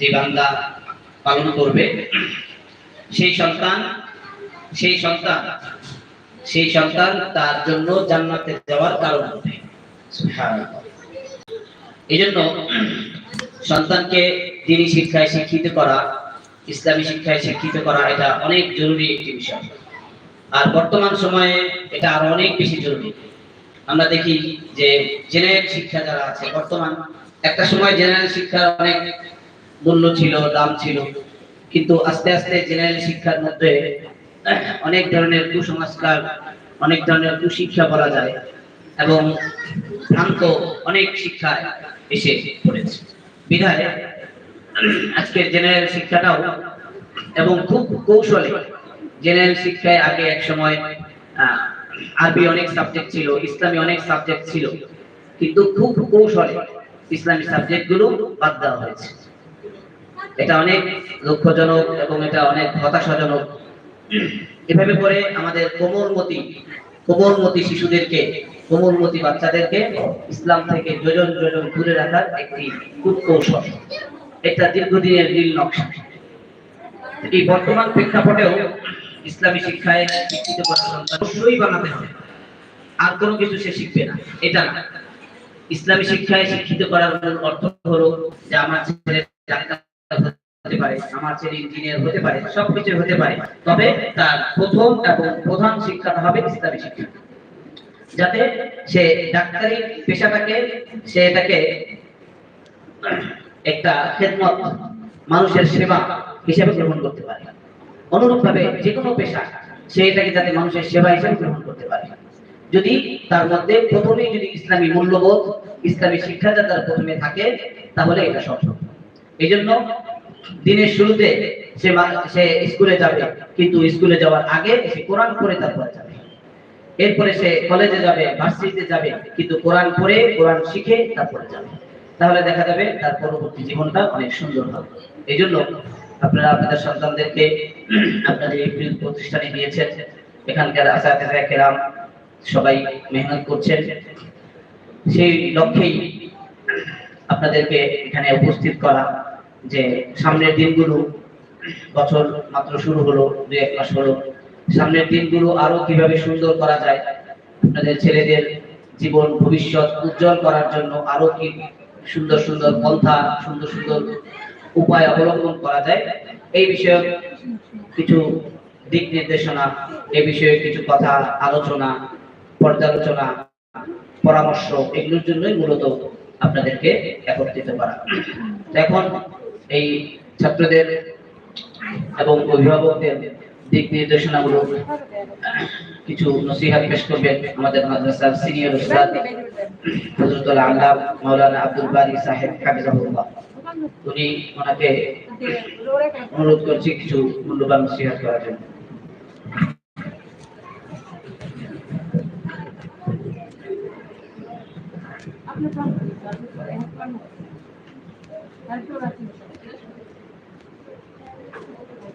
যে বান্দা পালন করবে, সেই সন্তান সেই সন্তান সেই সন্তান তার জন্য জান্নাতে যাওয়ার কারণ হবে। এই জন্য সন্তানকে দিনী শিক্ষায় শিক্ষিত করা, ইসলামী শিক্ষায় শিক্ষিত করা, এটা অনেক জরুরি একটি বিষয়। আর বর্তমান সময়ে এটা আরও অনেক বেশি জরুরি। আমরা দেখি যে জেনারেল শিক্ষা যারা আছে, বর্তমান একটা সময় জেনারেল শিক্ষার অনেক মূল্য ছিল, দাম ছিল। কিন্তু আস্তে আস্তে জেনারেল শিক্ষার মধ্যে অনেক ধরনের কুসংস্কার, অনেক ধরনের কুশিক্ষা বলা যায় এবং ভ্রান্ত অনেক শিক্ষা এসে পড়েছে। বিধায় আজকের জেনারেল শিক্ষাটাও এবং খুব কৌশলে জেনারেল শিক্ষায় আগে এক সময় আরবি অনেক সাবজেক্ট ছিল, ইসলামী অনেক সাবজেক্ট ছিল, কিন্তু খুব কৌশলে ইসলামী সাবজেক্টগুলো বাদ দেওয়া হয়েছে। এটা অনেক লক্ষ্যজনক এবং এটা অনেক হতাশাজনক। এভাবে করে আমাদের কোমলমতি কোমলমতি শিশুদেরকে, কোমলমতি বাচ্চাদেরকে ইসলাম থেকে যোজন যোজন দূরে রাখার একটি কূটকৌশল এটা দীর্ঘদিনের নীল নকশা। এই বর্তমান প্রেক্ষাপটেও ইসলামী শিক্ষায় শিক্ষিত করা সন্তান অবশ্যই বানাতে হবে। আর কোনো কিছু সে শিখবে না। এটা না। ইসলামী শিক্ষায় শিক্ষিত করার অর্থ হলো যে আমার ছেলে ডাক্তার পারে, আমার ছেলে ইঞ্জিনিয়ার হতে পারে সবকিছু হতে পারে, তবে তার প্রথম এবং প্রধান শিক্ষাটা হবে ইসলামী শিক্ষা। যাতে সে ডাক্তারি পেশাটাকে, সে এটাকে একটা খেদমত মানুষের সেবা হিসেবে গ্রহণ করতে পারে। অনুরূপ ভাবে যে কোনো পেশা, সে এটাকে যাতে মানুষের সেবা হিসেবে গ্রহণ করতে পারে। যদি তার মধ্যে প্রথমেই যদি ইসলামী মূল্যবোধ, ইসলামী শিক্ষা যাতে তার প্রথমে থাকে, তাহলে এটা সম্ভব। এই জন্য দিনের শুরুতে সে সে স্কুলে যাবে, কিন্তু স্কুলে যাওয়ার আগে সে কোরআন পড়ে তারপরে যাবে। এরপরে সে কলেজে যাবে ভার্সিটিতে যাবে, কিন্তু কোরআন পড়ে, কোরআন শিখে তারপরে যাবে। তাহলে দেখা যাবে তার পরবর্তী জীবনটা অনেক সুন্দর হবে। এই জন্য আপনারা আপনাদের সন্তানদেরকে আপনাদের এই প্রতিষ্ঠানে দিয়েছেন এখানকার আসাতে কেরাম সবাই মেহনত করছেন। সেই লক্ষ্যেই আপনাদেরকে এখানে উপস্থিত করা যে সামনের দিনগুলো বছর মাত্র শুরু হলো, দুই এক মাস হলো, সামনের দিনগুলো আরও কীভাবে সুন্দর করা যায়, আপনাদের ছেলেদের জীবন, ভবিষ্যৎ উজ্জ্বল করার জন্য আরও কি সুন্দর সুন্দর পন্থা, সুন্দর সুন্দর উপায় অবলম্বন করা যায়, এই বিষয়ে কিছু দিক নির্দেশনা, এ বিষয়ে কিছু কথা, আলোচনা, পর্যালোচনা, পরামর্শ, এগুলোর জন্যই মূলত আপনাদেরকে একত্রিত করা। এখন এই ছাত্রদের এবং অভিভাবকদের দিক নির্দেশনাগুলো কিছু নসিহাত পেশ করবেন আমাদের মাদ্রাসার সিনিয়র উস্তাদ হযরতুল আল্লাহ মাওলানা আব্দুল বারি সাহেব, হাফিজাহুল্লাহ। উনি ওনাকে অনুরোধ করছি কিছু মূল্যবান নসিহাত করার জন্য।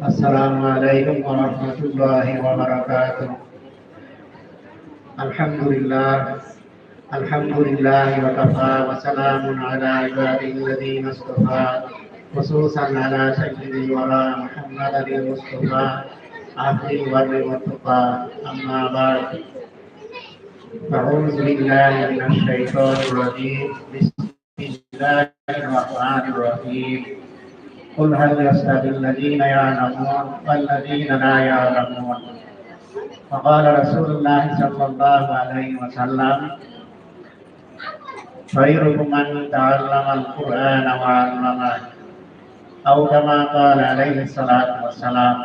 السلام عليكم ورحمة الله وبركاته. الحمد لله الحمد لله وكفى وسلام على عباده الذين اصطفى خصوصا على سيد الورى محمد المصطفى عبد البر والتقى. أما بعد أعوذ بالله من الشيطان الرجيم. بسم الله الرحمن الرحيم. قل هل يستوي الذين يعلمون والذين لا يعلمون وقال رسول الله صلى الله عليه وسلم خيركم من تعلم القرآن وعلمه أو كما قال عليه الصلاة والسلام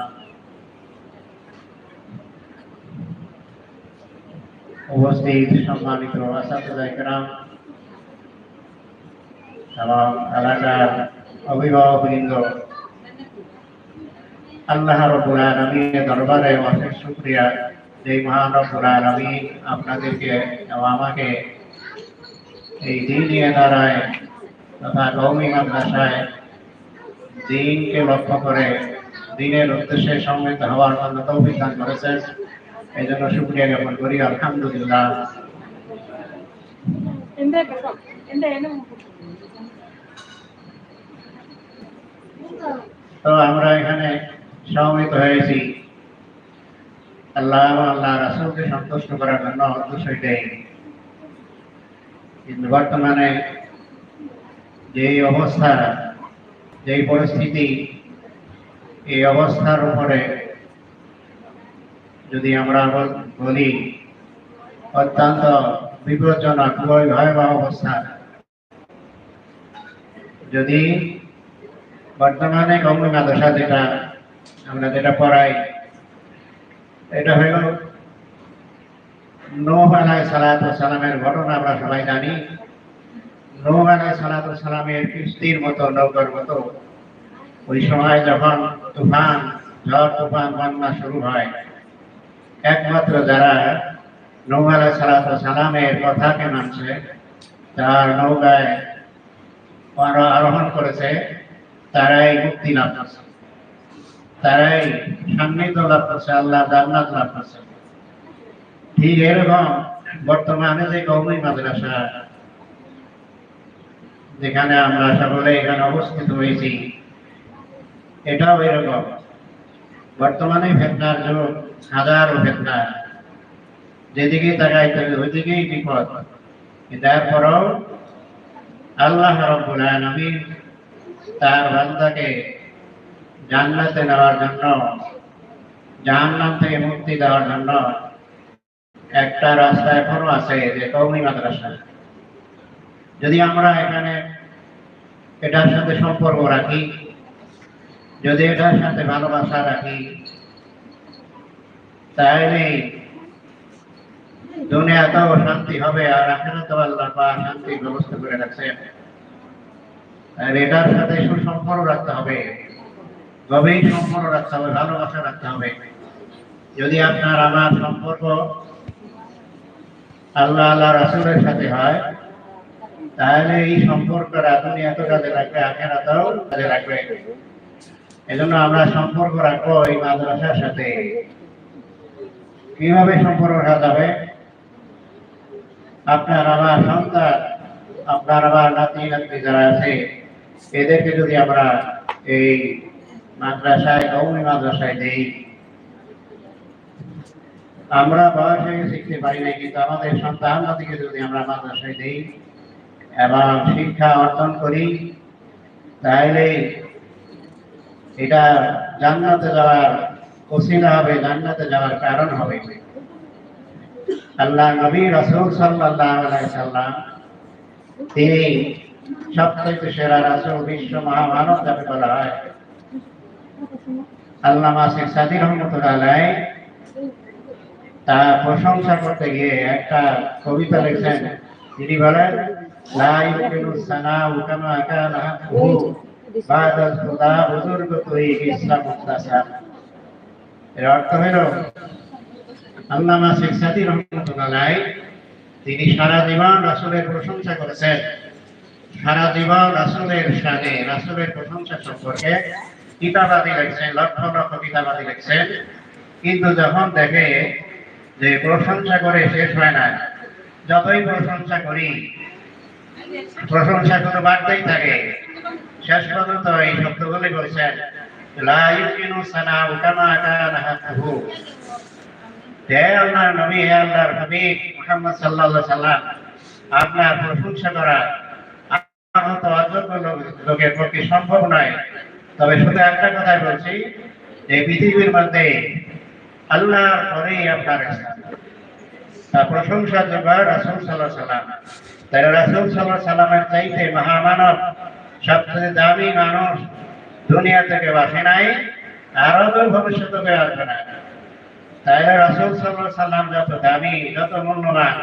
উপস্থিত সম্মানিত আসাদুল্লাহ এবং এলাকার অভিভাবকবৃন্দ আল্লাহ রব্বুল আলামিনের দরবারে অশেষ শুকরিয়া যে মহান রব্বুল আলামিন আপনাদেরকে আমাকে এই দিনীয় দ্বারায় তথা কৌমি মাদ্রাসায় দিনকে লক্ষ্য করে দিনের উদ্দেশ্যে সম্মিলিত হওয়ার জন্য তৌফিক করেছেন এই জন্য শুক্রিয়া জ্ঞাপন করি আলহামদুলিল্লাহ তো আমরা এখানে সমবেত হয়েছি। আল্লাহ আল্লাহ রাসুলকে সন্তুষ্ট করার জন্য উদ্দেশ্য কিন্তু বর্তমানে যে অবস্থা যে পরিস্থিতি, এই অবস্থার উপরে যদি আমরা বলি অত্যন্ত বিপজ্জনক খুবই ভয়াবহ অবস্থা। যদি বর্তমানে কমল মাদ্রাসা যেটা আমরা যেটা পড়াই, এটা হলো নোহ আলাই সালাত সালামের ঘটনা আমরা সবাই জানি। নোহ আলাই সালাত সালামের কিস্তির মতো, নৌকার মতো। ওই সময় যখন তুফান, ঝড় তুফান বন্যা শুরু হয়, একমাত্র যারা নৌ আলাই সালাত সালামের কথাকে মানছে, যার নৌকায় আরোহণ করেছে তারাই মুক্তি লাভ তারাই সান্নিধ্য লাভ আল্লাহ লাভ ঠিক এরকম বর্তমানে যে কৌমি মাদ্রাসা, যেখানে আমরা সকলে এখানে অবস্থিত হয়েছি, এটাও এরকম। বর্তমানে ফেতনার যুগ, হাজারো ফেতনা। যেদিকে তাকাই তবে ওইদিকেই বিপদ। কিন্তু এরপরও আল্লাহ রব্বুল আলামিন তার বান্দাকে জান্নাতে নেওয়ার জন্য, জাহান্নাম থেকে মুক্তি দেওয়ার জন্য একটা রাস্তা এখনও আছে যে কৌমি মাদ্রাসা। যদি আমরা এখানে এটার সাথে সম্পর্ক রাখি, যদি এটার সাথে ভালোবাসা রাখি, তাহলে দুনিয়াতেও শান্তি হবে আর আখেরাতেও আল্লাহ শান্তির ব্যবস্থা করে রাখছেন। আর এটার সাথে সুসম্পর্ক রাখতে হবে। গভীর সম্পর্ক রাখতে হবে, ভালোবাসা রাখতে হবে। যদি আপনার আমার সম্পর্ক আল্লাহ আল্লাহ রাসুলের সাথে হয়, তাহলে এই সম্পর্কটা দুনিয়াতে কাজে রাখবে আখেরাতেও কাজে রাখবে। এজন্য আমরা সম্পর্ক রাখব এই মাদ্রাসার সাথে। কীভাবে সম্পর্ক রাখা যাবে? আপনার আমার সন্তান, আপনার আমার নাতি নাতি যারা আছে এদেরকে যদি আমরা এই মাদ্রাসায় কৌমি মাদ্রাসায় দেই, আমরা বয়স হয়ে শিখতে পারি না কিন্তু আমাদের সন্তান নাতিকে যদি আমরা মাদ্রাসায় দেই এবং শিক্ষা অর্জন করি, তাহলে এটা জান্নাতে যাওয়ার ওসিলা হবে, জান্নাতে যাওয়ার কারণ হবে। আল্লাহ নবী রসুল আলাইহি সাল্লাম তিনি সবথেকে সেরা রাসূল বিশ্ব মহামানব যাকে বলা হয়। আল্লামা শেখ সাদি রহমতুল্লাহ তার প্রশংসা করতে গিয়ে একটা কবিতা লিখছেন। তিনি বলেন তিনি সারা জীবন রাসূলের প্রশংসা করেছেন। সারা জীবন রাসূলের সাথে, রাসুলের প্রশংসা সম্পর্কে কিতাবাদি লিখছেন, লক্ষ লক্ষ কিতাবাদি লিখছেন। কিন্তু যখন দেখে যে প্রশংসা করে শেষ হয় না, যতই প্রশংসা করি, প্রশংসা কোনো বাড়তেই থাকে। শেষ পর্যন্ত এই শব্দগুলি বলছেন আপনার প্রশংসা করা লোকের পক্ষে সম্ভব নয়। তবে শুধু একটা কথাই বলছি যে পৃথিবীর মধ্যে আল্লাহর পরেই আপনার প্রশংসা যোগ্য রাসূল আলাইহি সাল্লাম তাই রাসূল আলাইহি সাল্লামের চাইতে মহামানব, সবচেয়ে দামি মানুষ দুনিয়া থেকে বাসে নাই আরও তো ভবিষ্যতে আসবে না। তাইলে রাসূল আলাইহি সাল্লাম যত দামি, যত মূল্যবান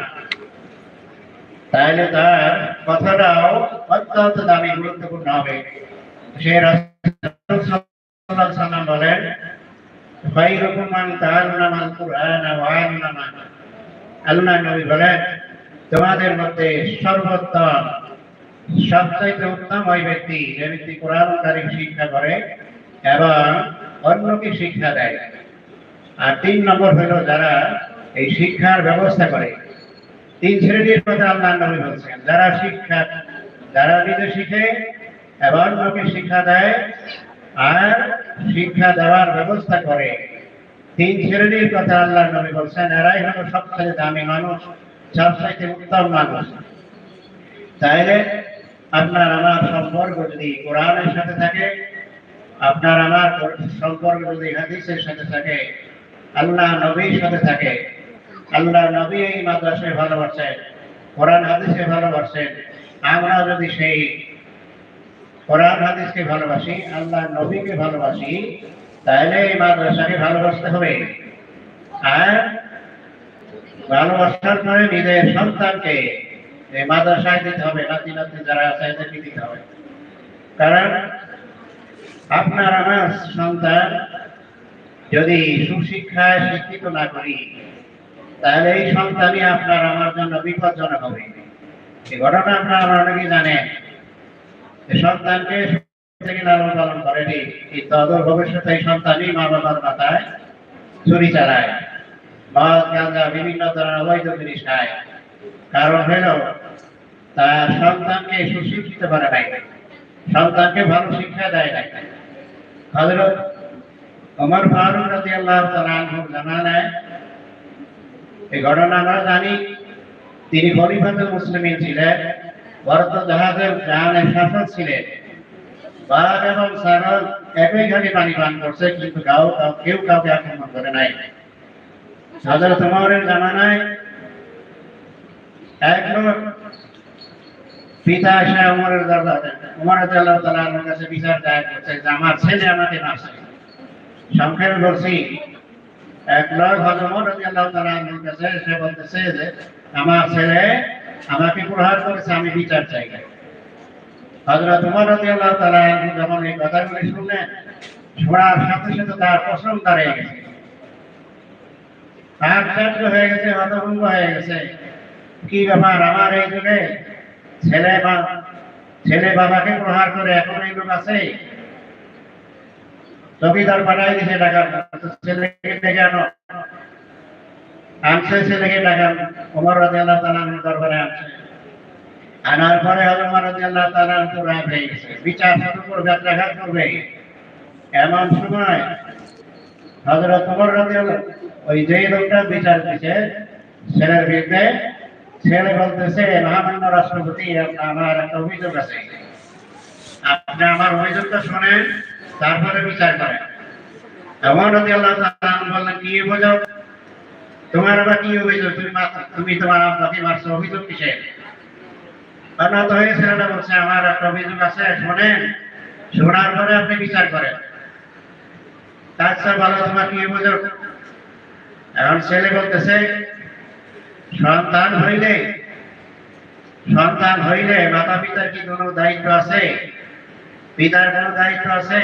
তাহলে তার কথাটাও অত্যন্ত দামি, গুরুত্বপূর্ণ হবে। সে বলেন তোমাদের মধ্যে সর্বোত্তম, সবচাইতে উত্তম ওই ব্যক্তি যে ব্যক্তি কোরআন তারিখ শিক্ষা করে এবং অন্যকে শিক্ষা দেয়। আর তিন নম্বর হলো যারা এই শিক্ষার ব্যবস্থা করে। তিন শ্রেণির কথা আল্লাহ নবী বলছেন, যারা শিক্ষা, যারা নিজে শিখে এবং অন্যকে শিক্ষা দেয় আর শিক্ষা দেওয়ার ব্যবস্থা করে, তিন শ্রেণির কথা আল্লাহ নবী বলছেন, এরাই হলো সবচেয়ে দামি মানুষ সবচাইতে উত্তম মানুষ। তাইলে আপনার আমার সম্পর্ক যদি কোরআনের সাথে থাকে, আপনার আমার সম্পর্ক যদি হাদিসের সাথে থাকে, আল্লাহ নবীর সাথে থাকে আল্লাহ নবী এই মাদ্রাসায় ভালোবাসেন, কোরআন হাদিসে ভালোবাসেন। আমরা যদি সেই কোরআন হাদিসকে ভালোবাসি, আল্লাহ নবীকে ভালোবাসি, তাহলে এই মাদ্রাসাকে ভালোবাসতে হবে। আর ভালোবাসার পরে নিজের সন্তানকে এই মাদ্রাসায় দিতে হবে, নাতি নাতি যারা আছে এদেরকে দিতে হবে। কারণ আপনার আমার সন্তান যদি সুশিক্ষায় শিক্ষিত না করি তাহলে এই সন্তানই আপনার আমার জন্য বিপজ্জনক হবে। এই ঘটনা আপনার অনেকেই জানেন। সন্তানকে থেকে লালন পালন করেনি। তদর ভবিষ্যতে এই সন্তানই মা বাবার মাথায় ছুরি চালায়। মদ, গাঁজা, বিভিন্ন ধরনের অবৈধ জিনিস খায়। কারণ হলো, তার সন্তানকে সুশিক্ষিত করে নাই। সন্তানকে ভালো শিক্ষা দেয় নাই। হযরত ওমর ফারুক রাদিয়াল্লাহু তাআলা আনহুর জামানায় এই ঘটনা আমরা জানি তিনি খলিফাতুল মুসলিমিন ছিলেন ভারত জাহাজের জাহানের শাসক ছিলেন। বাঘ এবং সারল একই ঘাটে পানি পান করছে, কিন্তু কাউ কাউ- কেউ কাউকে আক্রমণ করে নাই। হযরত ওমরের জামানায় এক পিতা এসে উমরের দরবারে উমর রাদিয়াল্লাহু তাআলার কাছে বিচার দায়ের করছে যে, আমার ছেলে আমাকে মারছে। সংক্ষেপে বলছি এক লোক উমর রাদিয়াল্লাহু তাআলার কাছে এসে বলতেছে যে, আমার ছেলে আমাকে প্রহার করেছে, আমি বিচার চাই হযরত উমর রাদিয়াল্লাহু তাআলা যখন এই কথাগুলি শুনলেন, শোনার সাথে সাথে তার পছন্দ দাঁড়িয়ে গেছে। আশ্চর্য হয়ে গেছে, হতভম্ব হয়ে গেছে। কি ব্যাপার আমার এই যুগে? ছেলে বা, ছেলে বাবাকে প্রহার করে এখন এই লোক আছে? জমিদার পাঠাই দিছে টাকা। ছেলেকে ডেকে আনো। আনছে, ছেলেকে টাকা। ওমর রাজি আল্লাহ তালার দরবারে আনছে। আনার পরে হলো রাজি আল্লাহ তালার তো রাগ হয়ে গেছে। বিচার শুরু করবে দেখা করবে। এমন সময় হজরত ওমর রাজি ওই যে লোকটা বিচার দিছে, ছেলের বিরুদ্ধে, ছেলে বলতেছে, মহামান্য রাষ্ট্রপতি আমার একটা অভিযোগ আছে। আপনি আমার অভিযোগটা শোনেন। তারপরে বিচার করেন এমন কি অভিযোগ তোমার কি তুমি তুমি তোমার অভিযোগ বিচার করেন। আচ্ছা তোমার কি এখন ছেলে বলতেছে, সন্তান হইলে সন্তান হইলে মাতা পিতার কি কোনো দায়িত্ব আছে? পিতার কোনো দায়িত্ব আছে?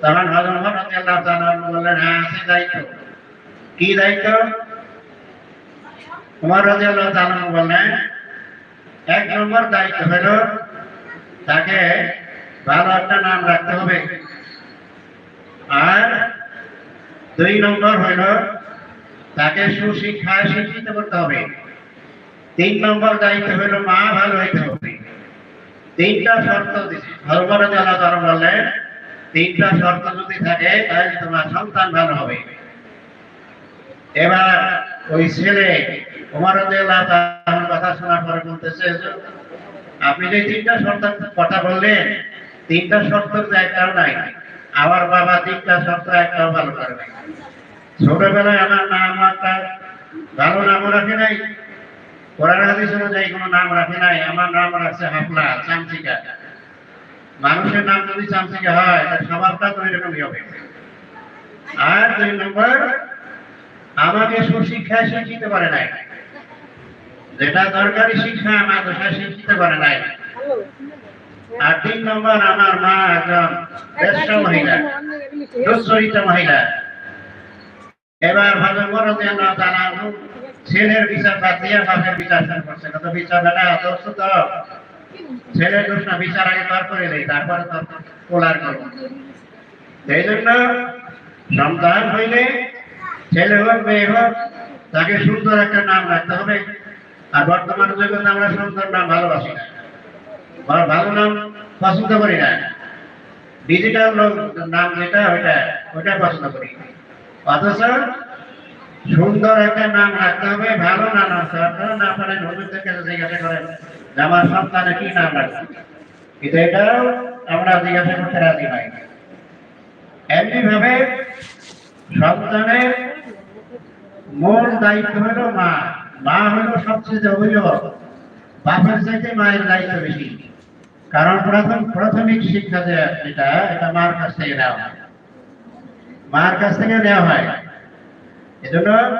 তখন হজম হরতে আল্লাহ তাআলা বললেন হ্যাঁ আছে দায়িত্ব। কি দায়িত্ব? তোমার রাজি আল্লাহ তাআলা বললেন, এক নম্বর দায়িত্ব হলো তাকে ভালো একটা নাম রাখতে হবে। আর দুই নম্বর হলো তাকে সুশিক্ষায় শিক্ষিত করতে হবে। তিন নম্বর দায়িত্ব হলো মা ভালো হইতে হবে। তিনটা শর্ত দিছে। ধর্মরাজ আল্লাহ তারা বললেন তিনটা শর্ত যদি থাকে, তাহলে তোমার সন্তান ভালো হবে। এবার ওই ছেলে রাদিয়াল্লাহু কথা শোনার পরে বলতেছে, আপনি যে তিনটা শর্ত কথা বললেন, তিনটা শর্ত একটাও নাই। আমার বাবা তিনটা শর্ত একটাও ভালো করে নাই। ছোটবেলায় আমার নাম একটা ভালো নামও রাখে নাই। কোরআন হাদিস অনুযায়ী কোনো নাম রাখে নাই। আমার নাম রাখছে হাফলা, চামচিকা। মানুষের নাম যদি চামচিকা হয় তার স্বভাবটা তো এরকমই হবে। আর দুই নম্বর আমাকে সুশিক্ষায় শিক্ষিত করে নাই। যেটা দরকারি শিক্ষা, মাদ্রাসায় শিক্ষিত করে নাই। আর তিন নম্বর, আমার মা একজন শ্রেষ্ঠ মহিলা দুশ্চরিত্র মহিলা। এবার ভালো মরদে না জানা ছেলের বিচার বাদ দিয়ে বিচার করছে কত বিচার, বেটা? দোস্ত তো। দোষ বিচার আগে করে দেয় তারপরে সেই জন্য সন্তান হইলে ছেলে হোক, মেয়ে হোক, তাকে সুন্দর একটা নাম রাখতে হবে। আর বর্তমান জগতে আমরা সুন্দর নাম ভালোবাসি না। ভালো নাম পছন্দ করি না। ডিজিটাল নাম যেটা, ওইটা ওইটা পছন্দ করি। অথচ সুন্দর একটা নাম রাখতে হবে, ভালো নাম হবে আপনারা না পারেন হুজুরদের কাছে জিজ্ঞাসা করেন? আমার সন্তানের কি নাম কিন্তু এটাও আমরা জিজ্ঞাসা করতে রাজি নাই। এমনি ভাবে সন্তানের মূল দায়িত্ব হলো মা। মা হলো সবচেয়ে বাপের চাইতে মায়ের দায়িত্ব বেশি। কারণ প্রথম, প্রাথমিক শিক্ষা যে যেটা, এটা মার কাছ থেকে নেওয়া হয়। মার কাছ থেকে নেওয়া হয়। এজন্য